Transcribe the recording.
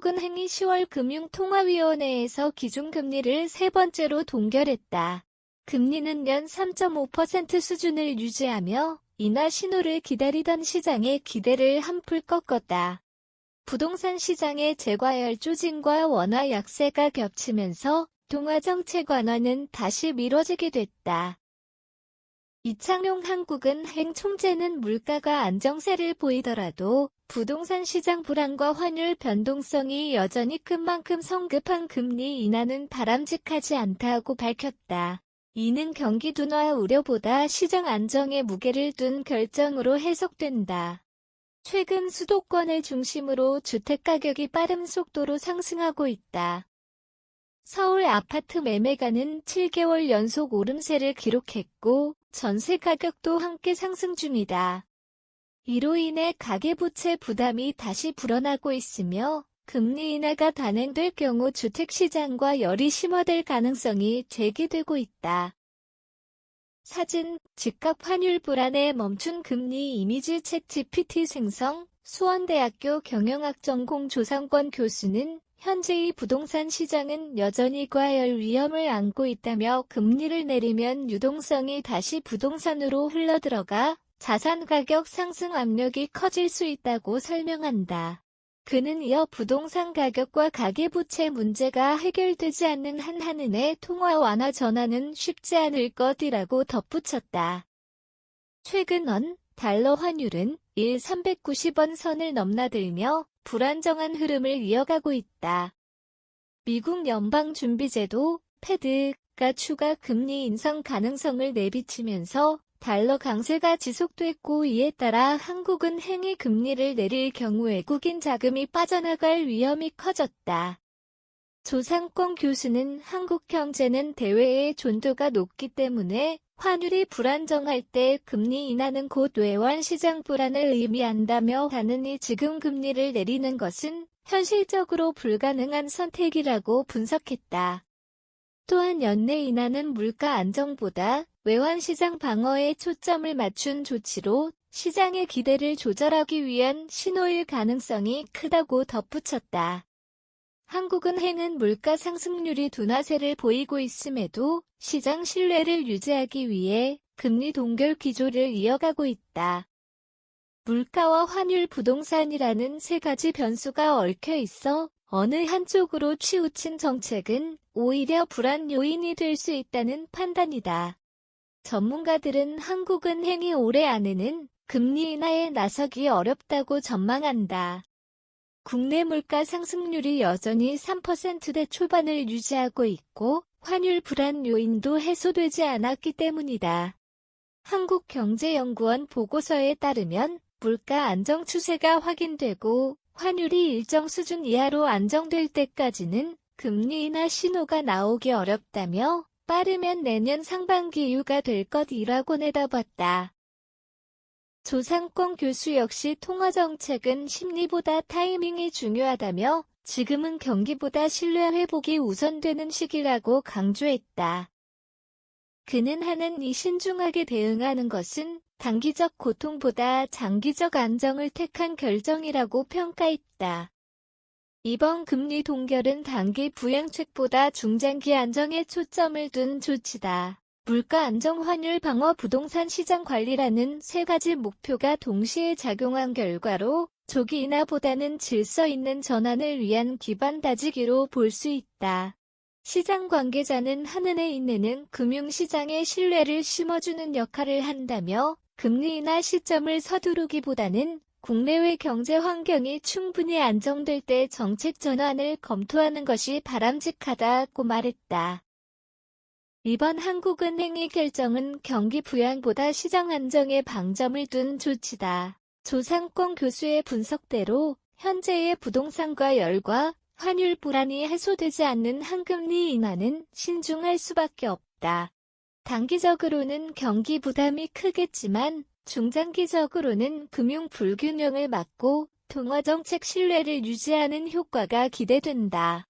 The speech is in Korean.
한국은행이 10월 금융통화위원회에서 기준금리를 세 번째로 동결했다. 금리는 연 3.5% 수준을 유지하며 인하 신호를 기다리던 시장의 기대를 한풀 꺾었다. 부동산 시장의 재과열 조짐과 원화 약세가 겹치면서 동화정책 완화는 다시 미뤄지게 됐다. 이창용 한국은행 총재는 물가가 안정세를 보이더라도 부동산 시장 불안과 환율 변동성이 여전히 큰 만큼 성급한 금리 인하는 바람직하지 않다고 밝혔다. 이는 경기 둔화 우려보다 시장 안정에 무게를 둔 결정으로 해석된다. 최근 수도권을 중심으로 주택가격이 빠른 속도로 상승하고 있다. 서울 아파트 매매가는 7개월 연속 오름세를 기록했고 전세 가격도 함께 상승 중이다. 이로 인해 가계부채 부담이 다시 불어나고 있으며 금리 인하가 단행될 경우 주택시장과 열이 심화될 가능성이 제기되고 있다. 사진, 집값 환율 불안에 멈춘 금리 이미지 책 GPT 생성, 수원대학교 경영학 전공 조상권 교수는 현재의 부동산 시장은 여전히 과열 위험을 안고 있다며 금리를 내리면 유동성이 다시 부동산으로 흘러들어가 자산 가격 상승 압력이 커질 수 있다고 설명한다. 그는 이어 부동산 가격과 가계부채 문제가 해결되지 않는 한 한은의 통화 완화 전환은 쉽지 않을 것이라고 덧붙였다. 최근 원, 달러 환율은 1 390원 선을 넘나들며 불안정한 흐름을 이어가고 있다. 미국 연방준비제도 패드가 추가 금리 인상 가능성을 내비치면서 달러 강세가 지속됐고 이에 따라 한국은 행위 금리를 내릴 경우 외국인 자금이 빠져나갈 위험이 커졌다. 조상권 교수는 한국 경제는 대외의 존도가 높기 때문에 환율이 불안정할 때 금리 인하는 곧 외환 시장 불안을 의미한다며 하느니 지금 금리를 내리는 것은 현실적으로 불가능한 선택이라고 분석했다. 또한 연내 인하는 물가 안정보다 외환 시장 방어에 초점을 맞춘 조치로 시장의 기대를 조절하기 위한 신호일 가능성이 크다고 덧붙였다. 한국은행은 물가 상승률이 둔화세를 보이고 있음에도 시장 신뢰를 유지하기 위해 금리 동결 기조를 이어가고 있다. 물가와 환율 부동산이라는 세 가지 변수가 얽혀 있어 어느 한쪽으로 치우친 정책은 오히려 불안 요인이 될 수 있다는 판단이다. 전문가들은 한국은 행이 올해 안에는 금리 인하에 나서기 어렵다고 전망한다. 국내 물가 상승률이 여전히 3%대 초반을 유지하고 있고 환율 불안 요인도 해소되지 않았기 때문이다. 한국경제연구원 보고서에 따르면 물가 안정 추세가 확인되고 환율이 일정 수준 이하로 안정될 때까지는 금리 인하 신호가 나오기 어렵다며 빠르면 내년 상반기 이유가 될 것이라고 내다봤다. 조상권 교수 역시 통화정책은 심리보다 타이밍이 중요하다며 지금은 경기보다 신뢰 회복이 우선되는 시기라고 강조했다. 그는 하는 이 신중하게 대응하는 것은 단기적 고통보다 장기적 안정을 택한 결정이라고 평가했다. 이번 금리 동결은 단기 부양책보다 중장기 안정에 초점을 둔 조치다. 물가 안정 환율 방어 부동산 시장 관리라는 세 가지 목표가 동시에 작용한 결과로 조기 인하보다는 질서 있는 전환을 위한 기반 다지기로 볼 수 있다. 시장 관계자는 한은의 인내는 금융시장의 신뢰를 심어주는 역할을 한다며 금리 인하 시점을 서두르기보다는 국내외 경제 환경이 충분히 안정될 때 정책 전환을 검토하는 것이 바람직하다고 말했다. 이번 한국은행의 결정은 경기 부양보다 시장 안정에 방점을 둔 조치다. 조상권 교수의 분석대로 현재의 부동산과 열과 환율 불안이 해소되지 않는 한금리 인하는 신중할 수밖에 없다. 단기적으로는 경기 부담이 크겠지만 중장기적으로는 금융 불균형을 막고 통화정책 신뢰를 유지하는 효과가 기대된다.